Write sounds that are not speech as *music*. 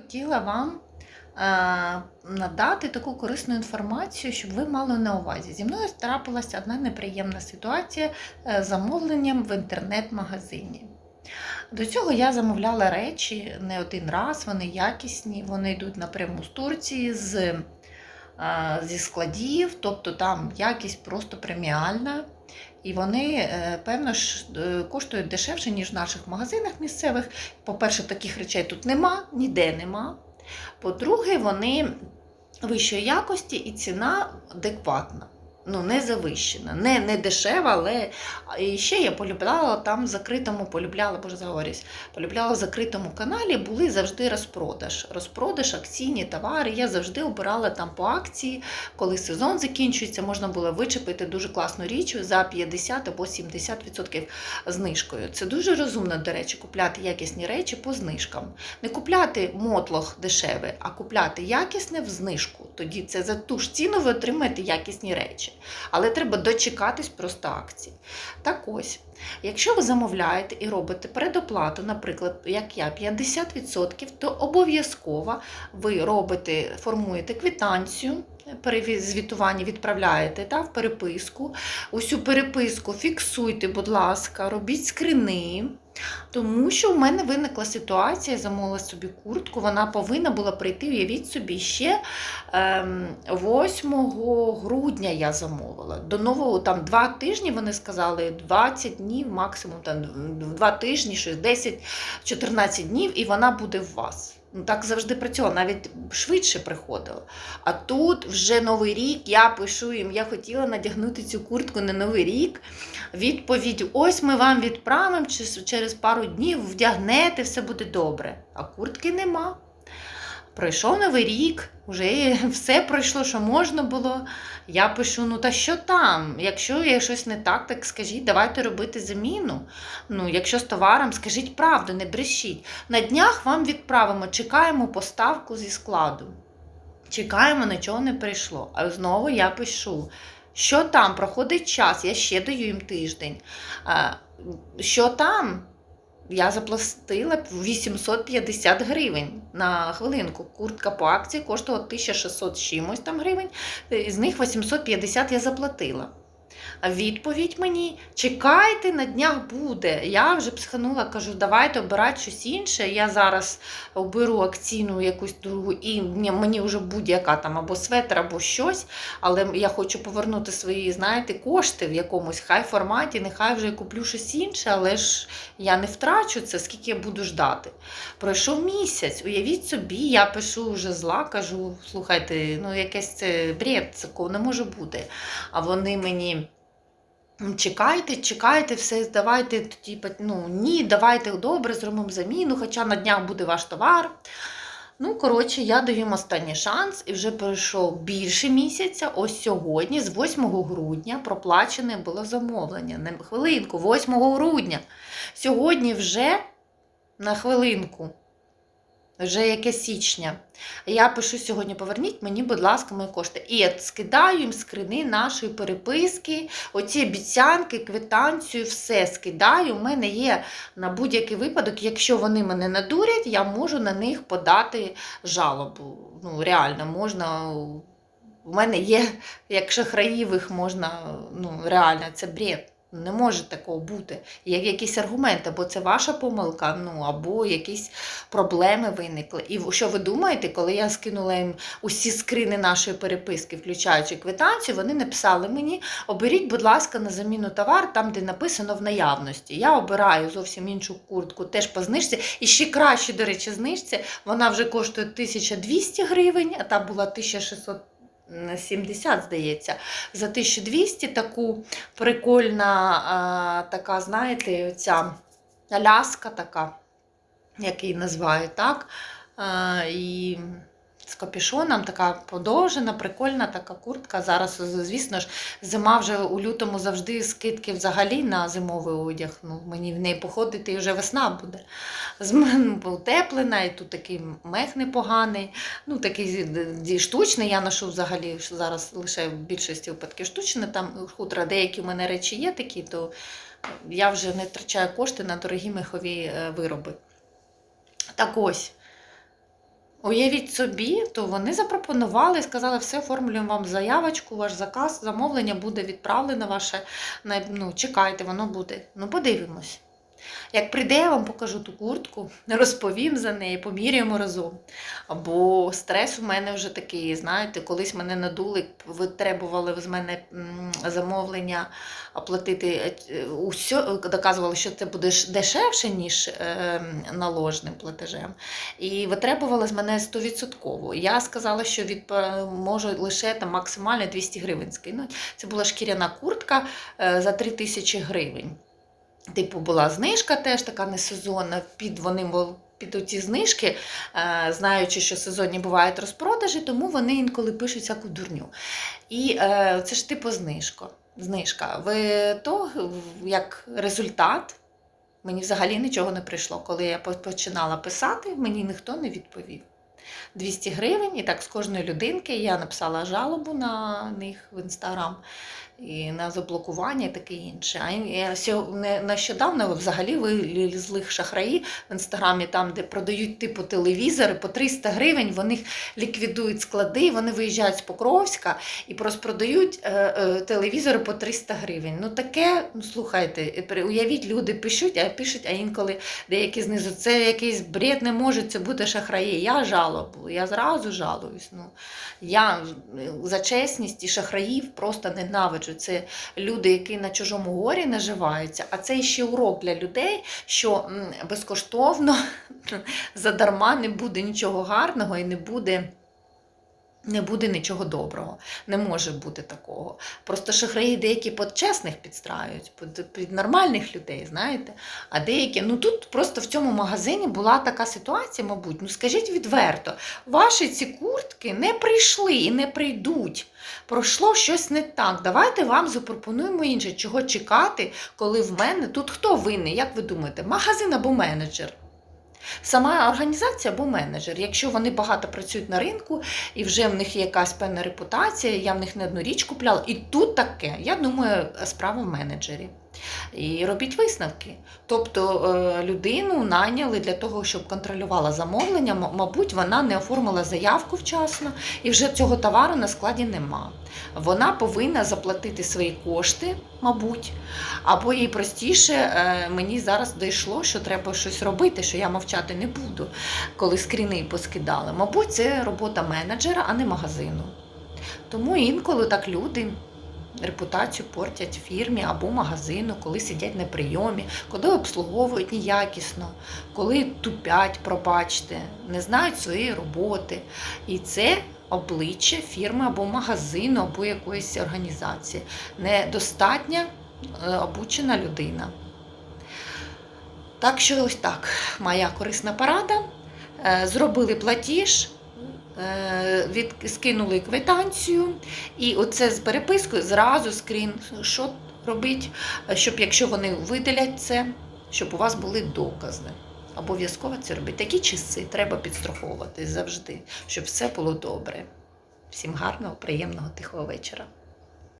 Хотіла вам е, надати таку корисну інформацію, щоб ви мали на увазі. Зі мною трапилася одна неприємна ситуація е, з замовленням в інтернет-магазині. До цього я замовляла речі не один раз, вони якісні, вони йдуть напряму з Турції, з, е, зі складів, тобто там якість просто преміальна. І вони, е, певно, ж е, коштують дешевше, ніж в наших магазинах місцевих. По-перше, таких речей тут нема, ніде нема. По-друге, вони вищої якості і ціна адекватна. Ну, не завищена, не, не дешева, але і ще я полюбляла там в закритому, полюбляла, боже заговорюсь, полюбляла в закритому каналі, були завжди розпродаж. Розпродаж, акційні товари. Я завжди обирала там по акції, коли сезон закінчується, можна було вичепити дуже класну річ за 50 або 70% знижкою. Це дуже розумно, до речі, купляти якісні речі по знижкам. Не купляти мотлох дешеве, а купляти якісне в знижку. Тоді це за ту ж ціну ви отримаєте якісні речі. Але треба дочекатись просто акції. Так ось, якщо ви замовляєте і робите передоплату, наприклад, як я, 50%, то обов'язково ви робите, формуєте квитанцію. Звітування відправляєте та, в переписку. Усю переписку фіксуйте, будь ласка, робіть скрини. Тому що в мене виникла ситуація, я замовила собі куртку, вона повинна була прийти, уявіть собі, ще ем, 8 грудня я замовила. До нового там 2 тижні вони сказали, 20 днів, максимум там 2 тижні, 10-14 днів, і вона буде в вас. Ну, Так завжди працювало, навіть швидше приходило. А тут вже Новий рік, я пишу їм, я хотіла надягнути цю куртку на Новий рік. Відповідь: ось ми вам відправимо, через пару днів вдягнете, все буде добре. А куртки нема. Пройшов новий рік, вже *laughs* все пройшло, що можна було. Я пишу: ну та що там? Якщо є щось не так, так скажіть, давайте робити заміну. Ну, Якщо з товаром, скажіть правду, не брешіть. На днях вам відправимо, чекаємо поставку зі складу. Чекаємо, нічого не прийшло. А знову я пишу. Що там? Проходить час, я ще даю їм тиждень. Що там? Я заплатила 850 гривень на хвилинку. Куртка по акції коштувала 1600 чимось там гривень, з них 850 я заплатила. Відповідь мені: чекайте, на днях буде. Я вже психанула, кажу, давайте обирати щось інше. Я зараз оберу акційну якусь другу, і мені вже будь-яка там або светр, або щось. Але я хочу повернути свої, знаєте, кошти в якомусь хай форматі, нехай вже я куплю щось інше, але ж я не втрачу це, скільки я буду ждати. Пройшов місяць, уявіть собі, я пишу вже зла, кажу, слухайте, ну якесь це бред, такого не може бути. А вони мені. Чекайте, чекайте, все, давайте, типу, ну ні, давайте добре, зробимо заміну, хоча на днях буде ваш товар. Ну, коротше, я даю їм останній шанс і вже пройшов більше місяця. Ось сьогодні, з 8 грудня, проплачене було замовлення. На хвилинку, 8 грудня. Сьогодні вже на хвилинку вже яке січня. Я пишу сьогодні: поверніть мені, будь ласка, мої кошти. І я скидаю їм скрини нашої переписки, оці обіцянки, квитанцію, все скидаю. У мене є на будь-який випадок, якщо вони мене надурять, я можу на них подати жалобу. Ну, реально, можна. У мене є, як шахраївих можна, ну, реально, це бред. Не може такого бути. Є якісь аргументи, або це ваша помилка, ну або якісь проблеми виникли. І що ви думаєте, коли я скинула їм усі скрини нашої переписки, включаючи квитанцію, вони написали мені: оберіть, будь ласка, на заміну товар, там, де написано в наявності. Я обираю зовсім іншу куртку, теж по знижці. І ще краще, до речі, знижці. Вона вже коштує 1200 гривень, а та була 1600 70, здається, за 1200 таку прикольна, така, знаєте, ця ляска така, як її називають, так? І з капюшоном, така подовжена, прикольна така куртка. Зараз, звісно ж, зима вже у лютому завжди скидки взагалі на зимовий одяг. Ну, Мені в неї походити і вже весна буде. Утеплена, і тут такий мех непоганий. Ну, такий штучний. Я ношу взагалі зараз лише в більшості випадків штучне, там хутра, деякі в мене речі є такі, то я вже не втрачаю кошти на дорогі мехові е, вироби. Так ось. Уявіть собі, то вони запропонували, сказали, все, оформлюємо вам заявочку, ваш заказ, замовлення буде відправлено ваше. Ну, чекайте, воно буде. Ну, подивимось. Як прийде, я вам покажу ту куртку, розповім за неї, поміряємо разом. Бо стрес у мене вже такий, знаєте, колись мене надули, витребували з мене замовлення оплатити е, усьо, доказували, що це буде дешевше, ніж е, наложним платежем. І витребували з мене 100%. Я сказала, що від, можу лише там максимально 200 гривень скинути. Це була шкіряна куртка е, за 3 тисячі гривень. Типу, була знижка теж така несезонна, під вони під оці знижки, е, знаючи, що сезонні бувають розпродажі, тому вони інколи пишуть всяку дурню. І е, це ж типу знижка. знижка. В то, як результат, мені взагалі нічого не прийшло. Коли я починала писати, мені ніхто не відповів. 200 гривень, і так з кожної людинки я написала жалобу на них в інстаграм і на заблокування і таке інше. А нещодавно взагалі вилізли шахраї в інстаграмі, там, де продають типу телевізори по 300 гривень, вони ліквідують склади, вони виїжджають з Покровська і просто продають е, е, телевізори по 300 гривень. Ну таке, ну слухайте, уявіть, люди пишуть, а пишуть, а інколи деякі знизу, це якийсь бред, не може це бути шахраї. Я жалобу, я зразу жалуюсь. Ну, я е, за чесність і шахраїв просто ненавиджу. Це люди, які на чужому горі наживаються. А це ще урок для людей, що безкоштовно *laughs* задарма не буде нічого гарного і не буде. Не буде нічого доброго, не може бути такого. Просто шахраї деякі під чесних підстраюють, під, під нормальних людей, знаєте. А деякі, ну тут просто в цьому магазині була така ситуація, мабуть. Ну скажіть відверто, ваші ці куртки не прийшли і не прийдуть. Пройшло щось не так. Давайте вам запропонуємо інше, чого чекати, коли в мене тут хто винний, як ви думаєте, магазин або менеджер? Сама організація або менеджер. Якщо вони багато працюють на ринку і вже в них є якась певна репутація, я в них не одну річ купляла, і тут таке, я думаю, справа в менеджері. І робіть висновки. Тобто е, людину найняли для того, щоб контролювала замовлення, мабуть, вона не оформила заявку вчасно, і вже цього товару на складі нема. Вона повинна заплатити свої кошти, мабуть, або їй простіше, е, мені зараз дійшло, що треба щось робити, що я мовчати не буду, коли скріни поскидали. Мабуть, це робота менеджера, а не магазину. Тому інколи так люди репутацію портять фірмі або магазину, коли сидять на прийомі, коли обслуговують неякісно, коли тупять, пробачте, не знають своєї роботи. І це обличчя фірми або магазину, або якоїсь організації. Недостатня е, обучена людина. Так що ось так, моя корисна порада. Е, Зробили платіж, від, скинули квитанцію, і оце з перепискою зразу скріншот робить, е, щоб якщо вони видалять це, щоб у вас були докази. Обов'язково це робити. Такі часи треба підстраховувати завжди, щоб все було добре. Всім гарного, приємного, тихого вечора.